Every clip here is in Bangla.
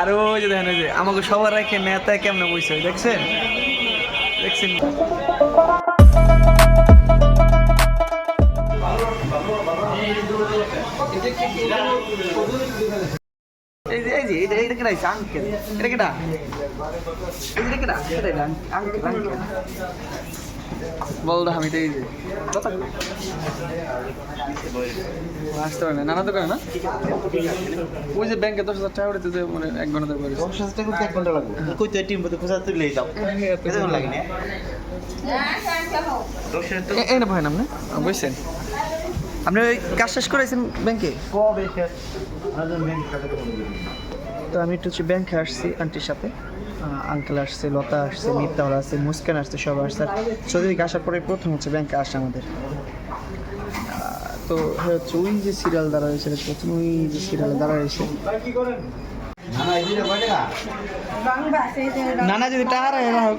আর ওই যে দেখেন যে আমাকে সবার রেখে নেতা কেমনে বইছে, দেখছেন? দেখছেন? এটা এটা কেডা আঙ্কেল এটা এই যে কেডা? এটা আঙ্কেল আঙ্কেল বল দা আমি তো এই যে আসতে পারে না নানা দোকানে না? ওই যে ব্যাংকে দশ হাজার টাকা উঠেছে যে মানে এক ঘণ্টা ধরে দশ হাজার টাকা এক ঘণ্টা লাগবে। কই তো টিম বলতে খোঁজা তুলে যাও। এত লাগে না? দশ হাজার এই না ভাই নাম না? বুঝছেন আপনি ওই কাজ শেষ করেছেন ব্যাংকে কবে? শেষ করে তো আমি একটু হচ্ছে ব্যাংকে আসছি আন্টির সাথে। আঙ্কেল আসছে, লতা আসছে মিত্তাওয়ালা আসছে মুস্কান আসছে সব আসছে। চৌধুরীকে আসার পরে প্রথম হচ্ছে ব্যাংকে আসে আমাদের। তো হচ্ছে ওই যে সিরিয়াল দ্বারা রয়েছে পাচ্ছেন, ওই যে সিরিয়াল দ্বারা রয়েছে নানা যদি টাকা হোক।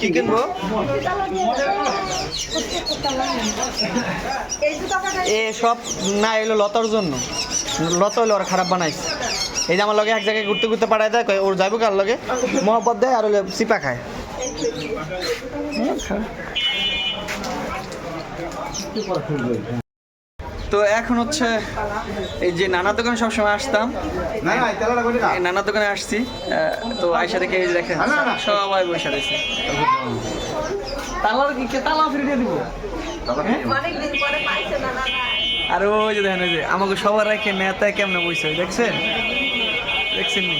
কি কিনবো? এ সব না এলো লতার জন্য। লতা হলো ওরা খারাপ বানাইছে। এই যে আমার লগে এক জায়গায় ঘুরতে ঘুরতে পাঠায় দেয় ওর যাব কার লগে? মহব্বত দেয় আর হলো চিপা খায়। তো এখন হচ্ছে এই যে নানা দোকানে সবসময় আসতাম। নানা দোকানে আসছি। আহ, তো আয়সা দেখে দেখেন। সবাই বসে রয়েছে। তালার কি তালা ফিরে দিব? অনেকদিন পরে পাইছে না না না। আর ওই যে দেখেন যে আমাকে সবার রেখে নেতা কেমনে বইছে দেখছেন? দেখছেন নি?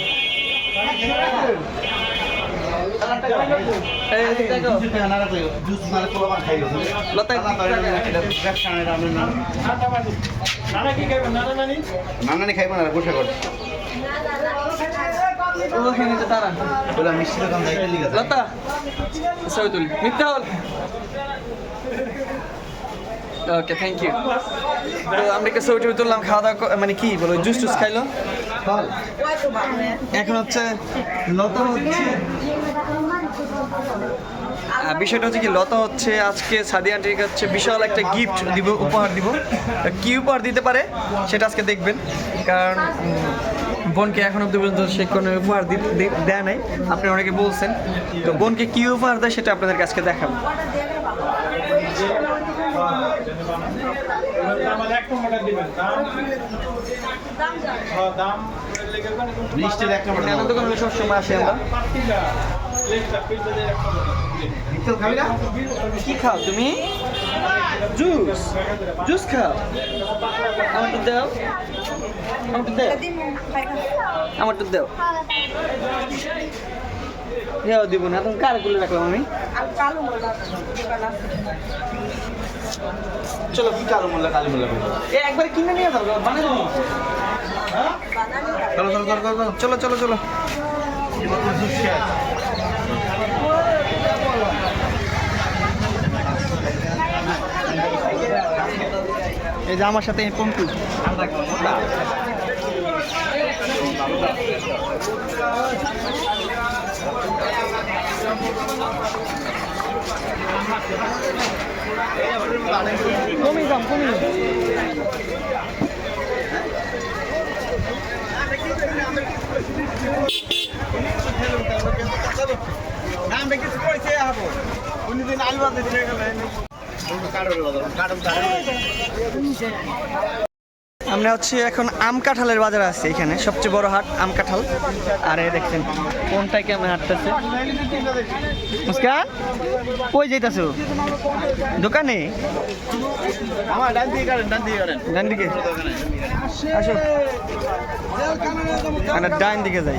তো নানানি খাইবো না গোসা করে ওখানে যে তারা। বলে মিষ্টি দোকান যাইতে লিগা লতা ছবি মিথ্যা হল ওকে থ্যাংক ইউ তো আমরা একটা ছবি তুললাম, খাওয়া দাওয়া মানে কি বলো জুস টুস খাইলো? এখন হচ্ছে লতা হচ্ছে বিষয়টা হচ্ছে কি, লতা হচ্ছে আজকে সাদি আন্টিকে হচ্ছে বিশাল একটা গিফট দিব, উপহার দিব। কি উপহার দিতে পারে, সেটা আজকে দেখবেন। কারণ বোনকে এখন অব্দি পর্যন্ত সে কোনো উপহার দেয় নাই। আপনি অনেকে বলছেন। তো বোনকে কি উপহার দেয়, সেটা আপনাদের আজকে দেখাবো। মিষ্টির একটা মতো নানা দোকানে সব সময় আসি আমরা মিষ্টি খাবি না? কি খাও তুমি? জুস। জুস খাও। আমার তো দাও। আমার দাও। দাও দিব না তুমি কারগুলো রাখলাম আমি? কালো চলো কি কালো মোল্লা কালী মোল্লা এ একবার কিনে নিয়ে যাও বানিয়ে দেবো চলো চলো চলো চলো চলো চলো চলো এই যে আমার সাথে পম্পু কমি দাম কমি আমরা কিছু পয়সা হব। উনি দিন আলু বাদে দিয়ে আমরা হচ্ছে এখন আম কাঁঠালের বাজার আছে এখানে, সবচেয়ে বড় হাট আম কাঁঠাল। আর দেখছেন কোনটায় কেমন হাঁটতেছে? মুস্কান কই যাইতাছো? দোকানে? আমার ডান দিকে, আসো। ডান দিকে যাই।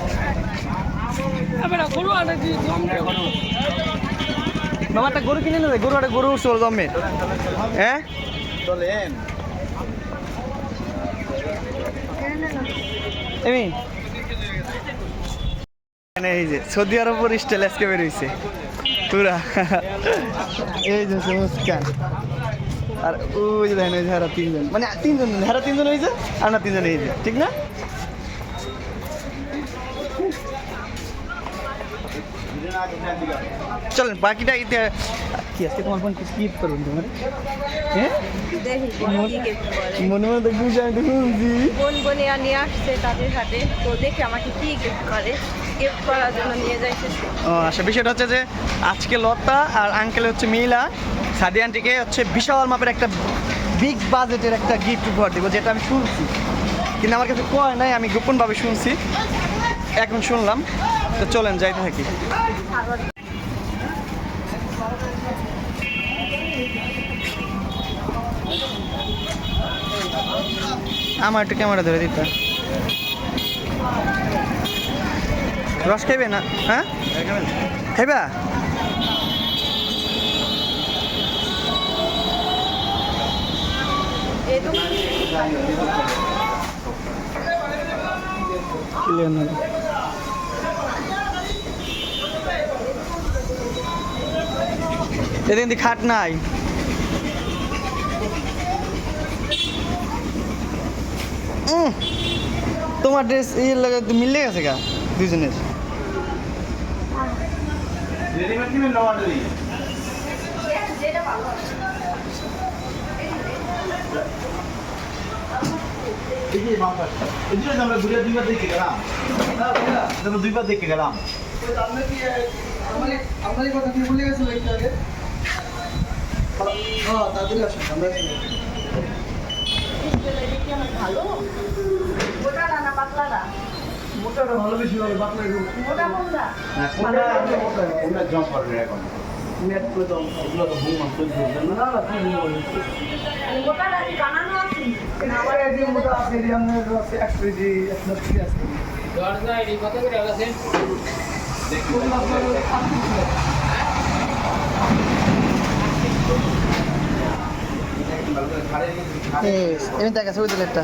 মামা একটা গরু কিনে নেবে গরু একটা গরু ওর জন্মে হ্যাঁ? চলেন এমি? এখানে এই যে সৌদি আরবের স্টাইল আজকে বেরোইছে পুরা। এই যে মুস্কান আর ওই যে দেখেন ওই যে হারা তিনজন। মানে তিনজন হারা তিনজন হয়েছে আর না তিনজন হয়েছে ঠিক না? চলেন বাকিটা কি আজকে তোমার ফোন কি করবেন তোমার? মনে মনে দেখবি আমি শুনছি। বোন বোনিয়া নিয়ে আসছে তাদের হাতে। তো দেখি আমাকে কি গিফট করে। গিফট করার জন্য নিয়ে যাইছে ও আচ্ছা বিষয়টা হচ্ছে যে আজকে লতা আর আঙ্কেল হচ্ছে মিলা। সাদি আন্টিকে হচ্ছে বিশাল মাপের একটা বিগ বাজেটের একটা গিফট উপহার দিব যেটা আমি শুনছি। কিন্তু আমার কাছে কয় নাই আমি গোপনভাবে শুনছি। এখন শুনলাম। তো চলেন যাইতে থাকি আমার একটু ক্যামেরা ধরে দিতে। রস খাইবে না? হ্যাঁ? খাইবা? এদিন খাট নাই। তোমার ড্রেস ইয়ে লাগে মিলে গেছে গা দুজনের ভালো আমরা ঘুরে দুইবার দেখে গেলাম দুইবার দেখে গেলাম ভালো মোটা না পাতলা না মোটা কোনটা? না কোনটা? কোনটা জম্প করবে এখন। এগুলো তো ঘুম মাস চলছে না মোটা না কি বানানো আছে? না আবার এমনি দেখা। ছবি দিলে একটা একটা কিছু আছে না এটা নিয়ে কি করব একটা।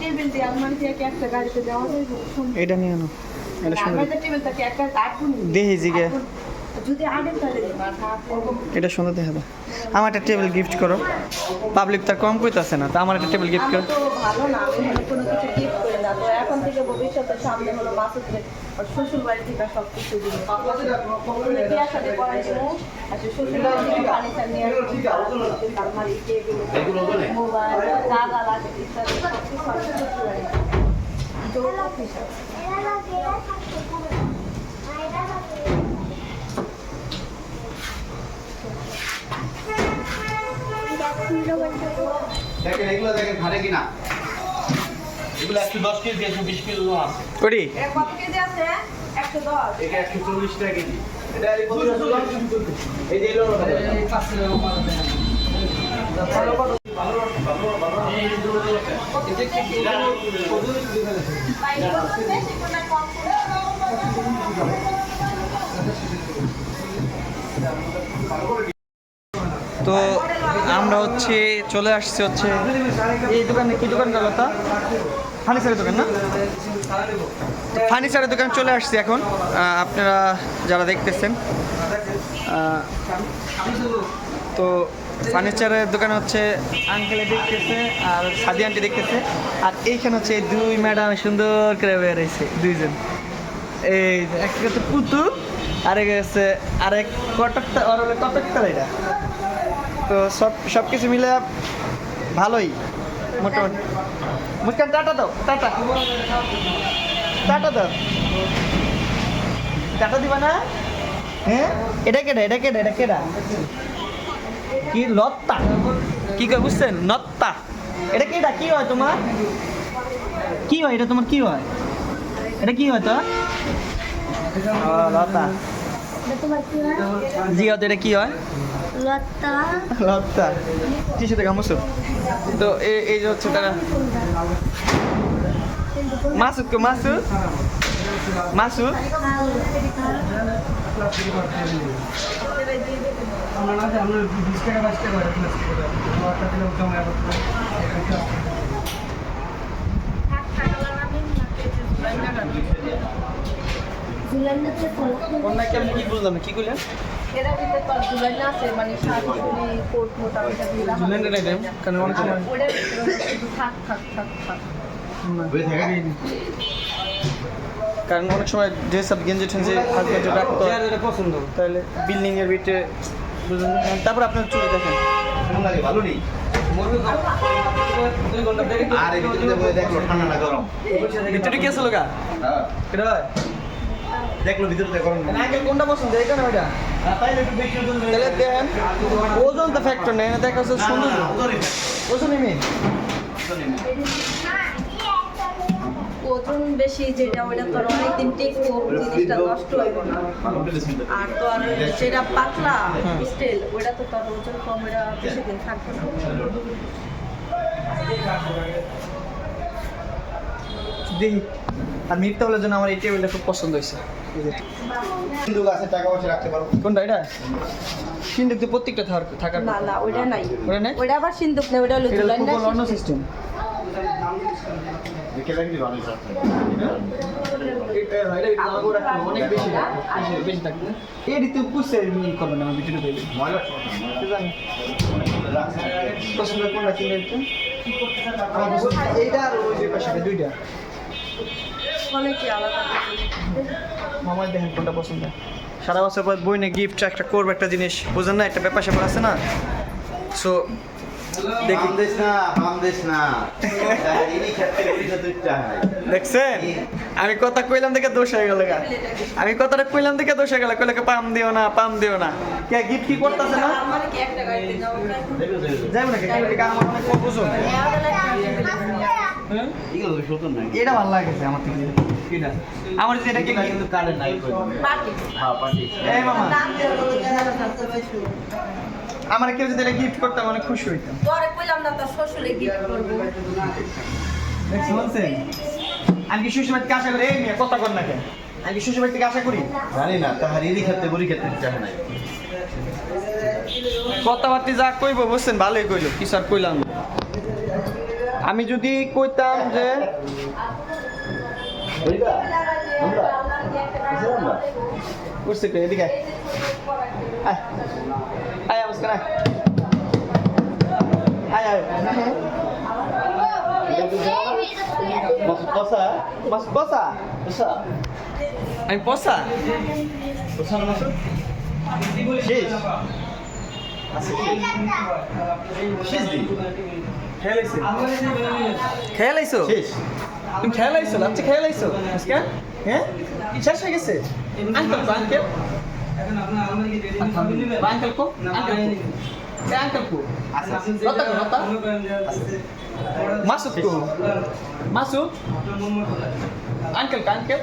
টেবিল দিয়ে আলমারি দিয়ে একটা গাড়িতে দেওয়া যায়? এটা নিয়ে নাও এটা সুন্দর। আমাদের একটা কার্টুন দেখি জিগে। যদি আগে তাহলে এটা সুন্দর দেখা দাও আমার একটা টেবিল গিফট করো। পাবলিক তার কম কইতাছে না তা আমার একটা টেবিল গিফট করো। ভালো না আমি কোনো কিছু গিফট করি না। তো এখন থেকে ভবিষ্যতে সামনে হলো মাসুদকে ওর শ্বশুর বাড়ি থেকে সব কিছু দিবে সাথে করাই দিব শ্বশুর বাড়ি থেকে ফার্নিচার নিয়ে আলমারি টেবিল মোবাইল যা যা লাগে ইত্যাদি সব কিছু আমি শ্বশুর বাড়ি যৌতুক হিসাবে দেখেন এগুলো দেখেন ঘাটে কিনা? এগুলো একশো দশ কেজি একশো বিশ কেজি আছে। করি কত কেজি আছে? একশো দশ। এটা একশো চল্লিশ টাকা কেজি। এটা এই যে এলো বেশি করে কম করে তো আমরা হচ্ছে চলে আসছি হচ্ছে এই দোকানে কি দোকান গেল তা? ফার্নিচারের দোকান না? ফার্নিচারের দোকান চলে আসছি এখন। আপনারা যারা দেখতেছেন তো ফার্নিচারের দোকান হচ্ছে আঙ্কেলে দেখতেছে আর সাদি আন্টি দেখতেছে। আর এইখানে হচ্ছে দুই ম্যাডাম সুন্দর করে বেরিয়েছে দুইজন। এই একটা হচ্ছে পুতুল আরেক হচ্ছে, আরেক কটকটা কটকটা এটা তো সব সব কিছু মিলে ভালোই। মোটামুটি। মুস্কান টাটা দাও টাটা। টাটা দাও। টাটা দিবা না? হ্যাঁ? এটা কেডা এটা কেডা এটা কেডা? কি লত্তা? কি কয় বুঝছেন? নত্তা। এটা কেডা কি হয় তোমার? কি হয় এটা তোমার কি হয়? এটা কি হয় তো লতা। জি এটা কি হয়? লতা। লতা। টিসুতে গামুসু তো এই এই যে হচ্ছে তারা। মাসুদ কো মাসুদ? মাসুদ? কি বুঝলাম কি কইলেন? এরা ভিতরে তোর ঝুলানো আছে মানে শাড়ি কোট মোটা ওইটা কারণ অনেক সময়- ভিতরে শুধু থাক থাক থাক থাক। কারণ অনেক সময় যে সব গেঞ্জি টেঞ্জি হাজবেন্ডে রাখতো পছন্দ। তাহলে বিল্ডিং এর ভিতরে তারপর আপনার চুরি দেখেন। ভালো নেই? আর ভিতরে ঠান্ডা না গরম। ভিতরে কি আছে লোকা? হ্যাঁ। দেখল ভিতরে গরম না কোনটা পছন্দ? এটা না ওইটা? বেশি ওজন তাহলে দেখেন ওজন তো ফ্যাক্টর নেই না দেখা যাচ্ছে সুন্দর ওজনই না। ওজনই মেন ওজনই না। ওজন বেশি যেটা ওটা তোর অনেকদিন টিকবো জিনিসটা নষ্ট হইব না। চিন্তা করো। আর তোর যেটা পাতলা স্টিল ওটা তো তোর ওজন কম ওটা বেশি দিন থাকবে না। দেখি আর মিথ্যা বলার জন্য আমার এই টেবিলটা খুব পছন্দ হয়েছে। টাকা পয়সা রাখতে পারো কোনটা এটা? সিন্ধুক তো প্রত্যেকটা থাকার না না নাই। ওটা নাই? আবার সিন্ধুক হলো অন্য সিস্টেম এইটা আর ওই যে পাশে দুইটা। অনেকে আলাদা? মামার দেখেন কোনটা পছন্দ। সারা বছর পর বই বইনে গিফট একটা করব একটা জিনিস। বুঝেন না একটা ব্যাপার স্যাপার আছে না? সো দেখি। না না। দেখছেন? আমি কথা কইলাম দেখে দোষ হয়ে গেল গা। আমি কথাটা কইলাম দেখে দোষ হয়ে গেল কইলে পাম দিও না পাম দিও না। কে গিফট কি করতেছে না? আমার কি একটা গাড়িতে যাব দেখো দেখো যাই না কে কে আমার অনেক বুঝুন এগুলো তো সতন নাই এটা ভালো লাগেছে আমার থেকে। এটা? আমার যে এটা কিন্তু কারে নাই কই পার্টি। হ্যাঁ এই মামা। বেশি আমার কেউ যদি এটা গিফট করতাম অনেক খুশি হইতাম তোরে কইলাম না তোর শ্বশুরে গিফট করব। দেখছেন বলছেন আমি কি শ্বশুর বাড়িতে আশা করি? এই মেয়ে কথা কর না কেন? আমি কি শ্বশুর বাড়ি থেকে আশা করি? জানি না তাহার ইনি খেতে বুড়ি খেতে ইচ্ছা হয় নাই। কথাবার্তি যা কইব বুঝছেন? ভালোই কইলো কিছু আর কইলাম না। আমি যদি কইতাম যে তো এদিকে আয়। মুস্কান আয় আয় আমি পসা কসা না মাসুদ শেষ। আচ্ছা শেষ। শেষ দিন। খেলাইছো খেলাইছো তুমি খেলাইছো লাচ্ছি খেলাইছো মুস্কান হ্যাঁ? শেষ হয়ে গেছে? আঙ্কেল কো আঙ্কেল? আঙ্কেল কো? আঙ্কেল কো? কো? আচ্ছা লতা কো লতা? মাসুদ কো? মাসুদ? আঙ্কেল কো আঙ্কেল?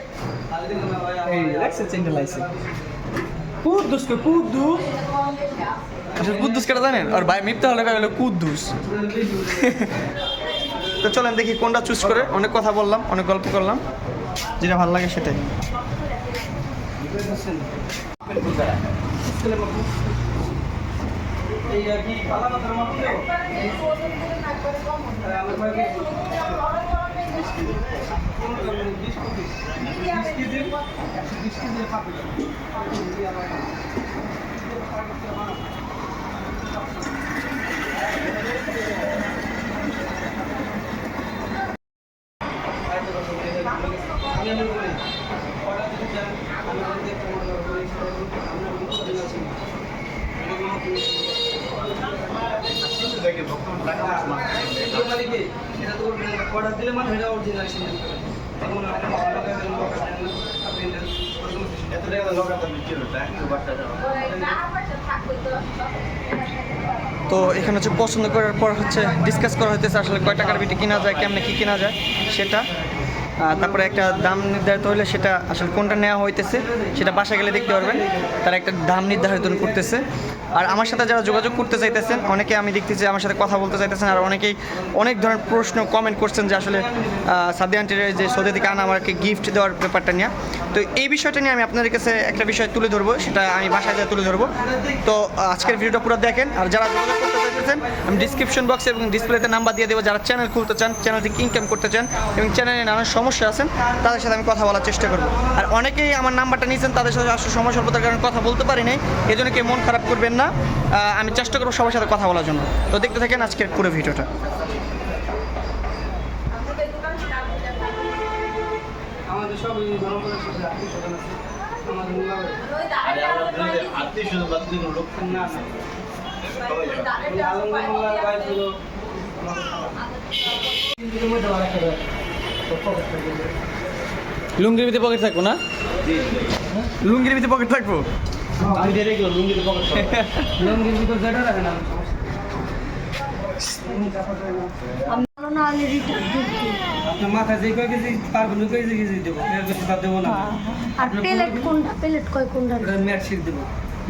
এই কো কুদ্দুস আচ্ছা কুদ্দুস কেটা জানেন? আর ভাই মিথ্যা হলে হলো কুদ্দুস। তো চলেন দেখি কোনটা চুজ করে। অনেক কথা বললাম, অনেক গল্প করলাম। যেটা ভালো লাগে সেটাই। বিস্কিট তো এখানে হচ্ছে পছন্দ করার পর হচ্ছে ডিসকাস করা হইতেছে আসলে কয় টাকার বিটি কেনা যায়, কেমনে কি কেনা যায়, সেটা। তারপরে একটা দাম নির্ধারিত হলে সেটা আসলে কোনটা নেওয়া হইতেছে, সেটা বাসা গেলে দেখতে পারবেন। তারা একটা দাম নির্ধারিত করতেছে। আর আমার সাথে যারা যোগাযোগ করতে চাইতেছেন, অনেকে আমি দেখতেছি আমার সাথে কথা বলতে চাইতেছেন, আর অনেকেই অনেক ধরনের প্রশ্ন কমেন্ট করছেন যে আসলে সাদি আন্টির যে সৌদি থেকে আনা আমাকে গিফট দেওয়ার ব্যাপারটা নিয়ে। তো এই বিষয়টা নিয়ে আমি আপনাদের কাছে একটা বিষয় তুলে ধরবো, সেটা আমি বাসায় যা তুলে ধরবো। তো আজকের ভিডিওটা পুরো দেখেন, আর যারা যোগাযোগ করতে চাইতেছেন, আমি ডিসক্রিপশন বক্সে এবং ডিসপ্লেতে নাম্বার দিয়ে দেবো। যারা চ্যানেল খুলতে চান চ্যানেল থেকে ইনকাম করতে চান, এবং চ্যানেলে নানান সমস্যা আছেন তাদের সাথে আমি কথা বলার চেষ্টা করব। আর অনেকেই আমার নাম্বারটা নিয়েছেন তাদের সাথে আসলে সময় স্বল্পতার কারণে কথা বলতে পারি নাই এই জন্য কেউ মন খারাপ করবেন না। আমি চেষ্টা করব সবার সাথে কথা বলার জন্য। তো দেখতে থাকেন আজকের পুরো ভিডিওটা। আমাদের সব সাথে আত্মীয় স্বজন আছে। আমাদের আত্মীয় স্বজন বাদ দিন লোক না হলো লুঙ্গির ভিতরে পকেট থাকব না? লুঙ্গির ভিতরে পকেট থাকব? যে কয় কেজি কেজি দেবো? এর বেশি বাদ দেবো না। আর প্লেট কোনটা? প্লেট কয় কোনটা? ম্যাট শিট দেবো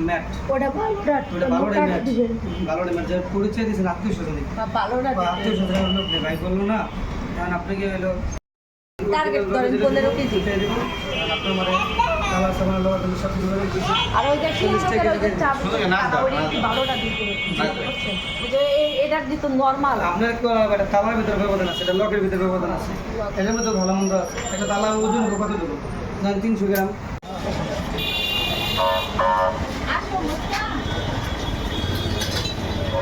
ম্যাট। ওটা ভালোটা ওটা ভালোটা ম্যাট। ভালোটা ম্যাট যার পরিচয় দিয়েছেন আত্মীয় স্বজন। ভালোটা আত্মীয় স্বজন ভাই করল না। কারণ আপনাকে হলো টার্গেট ধরেন পনেরো কেজি। মানে আর দিতে এটার নর্মাল আপনার তালার ভিতরে ব্যবধান আছে এটা লকের ভিতরে ব্যবধান আছে। এটার মধ্যে ভালো মন্দ আছে। একটা তালা ওজন কত দেবো? ধরেন তিনশো গ্রাম।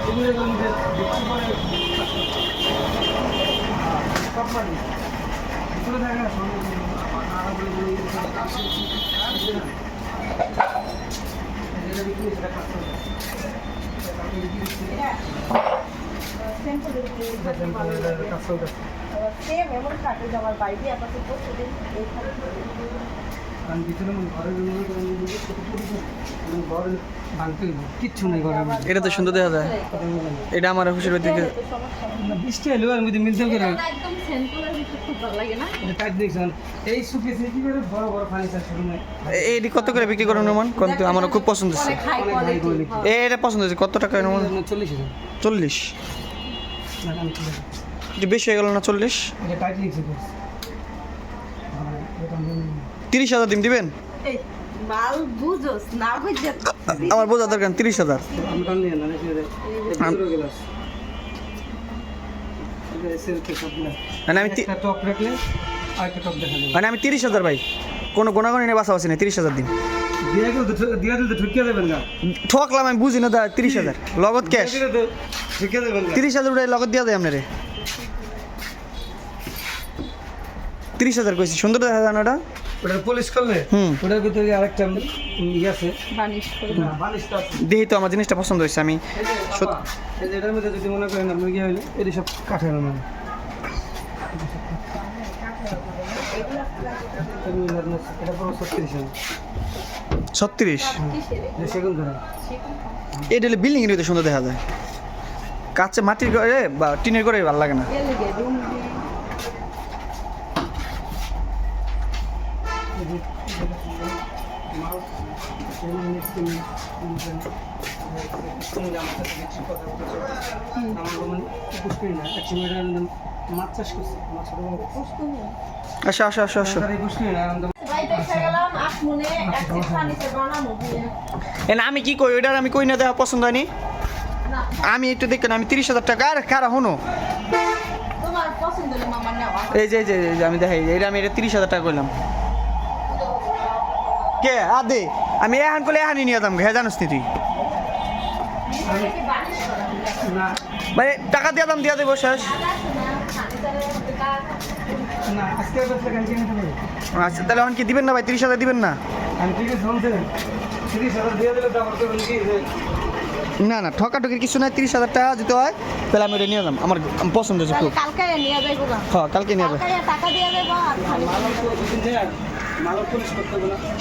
এগুলো এগুলোর সেম এমন কাটে যাওয়ার বাইরে আপাতত প্রতিদিন এটা তো সুন্দর দেখা যায়। এটা আমার খুশির দিকে। বৃষ্টি এলো এর মধ্যে মিলতে করে কত করে বিক্রি করেন আমারও খুব পছন্দ এটা পছন্দ কত টাকা চল্লিশ। চল্লিশ বেশি হয়ে গেল না চল্লিশ এটা টাইট লিখছে বেশ এটা আমি তিরিশ হাজার দিন দিবেন? এই মাল বুঝোস না বুঝে আমার বোঝা দরকার তিরিশ হাজার। মানে আমি মানে আমি তিরিশ হাজার ভাই কোনো গোনাগনি নিয়ে বাসা বাসি নেই তিরিশ হাজার দিন। ঠকলাম আমি বুঝি না দা তিরিশ হাজার। লগত ক্যাশ তিরিশ হাজার উঠে লগত দিয়া দেয় আপনারে। তিরিশ হাজার কইছি সুন্দর দেখা যায় না ওটা? ওটা পলিশ করলে হুম। ওটার ভিতরে আরেকটা ইয়ে আছে দেখি তো আমার জিনিসটা পছন্দ হয়েছে আমি এটার মধ্যে যদি মনে করেন আপনি গিয়ে হইলে এটি সব কাঠের মানে এটা পুরো ছত্রিশ এটা বিল্ডিং এর ভিতরে সুন্দর দেখা যায়। কাছে মাটির ঘরে বা টিনের ঘরে ভালো লাগে না এলিগে রুম মাছ চাষ করছে মাছ ছোট বড় আসো আসো আসো আসো তার এই পুষ্টি না আমাদের ভাই দেখে গেলাম আট মনে সেট ফার্নিচার বানানো দিয়ে এ না আমি কি কই ওইটার আমি কই না দেখা পছন্দ হয়নি আমি একটু দেখেন আমি তিরিশ হাজার টাকা আর কারা হনো এই যে এই যে আমি দেখাই এটা আমি এটা তিরিশ হাজার টাকা করলাম কে আদে আমি এহান করলে এহানি নিয়ে যেতাম হ্যাঁ জানিস তুই? মানে টাকা দিয়ে দাম দিয়ে দেবো শেষ। দেবে আচ্ছা তাহলে এখন কি দিবেন না ভাই? তিরিশ হাজার দিবেন না? ঠিক না না ঠকাঠকির কিছু নাই তিরিশ হাজার টাকা যদি হয় তাহলে আমি ওটা নিয়ে এলাম আমার পছন্দ হয়েছে খুব কালকে নিয়ে যাইবো হ্যাঁ কালকে নিয়ে যাবে। টাকা দিয়ে যাব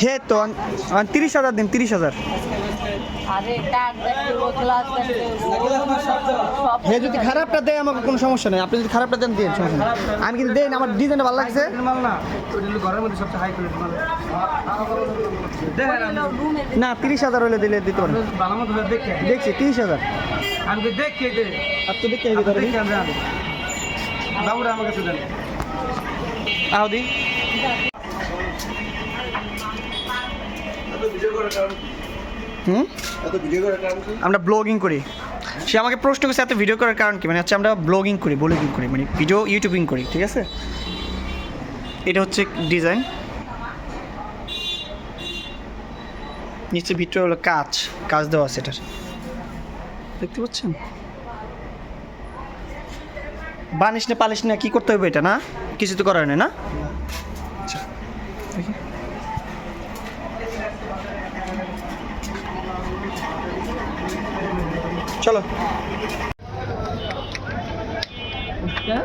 হে তো তিরিশ হাজার দিন তিরিশ হাজার। হে যদি খারাপটা দেয় আমাকে কোনো সমস্যা নেই। আপনি যদি খারাপটা দেন দিন সমস্যা নেই। আমি কিন্তু দেন আমার ডিজাইনটা ভালো লাগছে। না। তিরিশ হাজার হলে দিলে দিতে পারেন। দেখছি তিরিশ হাজার। আমি দেখে আর তো দিতে বাবুরা দেন। আহদি হুম? আমরা ব্লগিং করি। সে আমাকে প্রশ্ন করছে এত ভিডিও করার কারণ কি? মানে হচ্ছে আমরা ব্লগিং করি ব্লগিং করি মানে ভিডিও ইউটিউবিং করি ঠিক আছে? এটা হচ্ছে ডিজাইন নিচে ভিতরে হলো কাজ কাজ দেওয়া আছে এটার। দেখতে পাচ্ছেন? বানিস না পালিশ না কি করতে হবে এটা না? কিছু তো করার নেই না? আচ্ছা দেখি। চলো। হ্যাঁ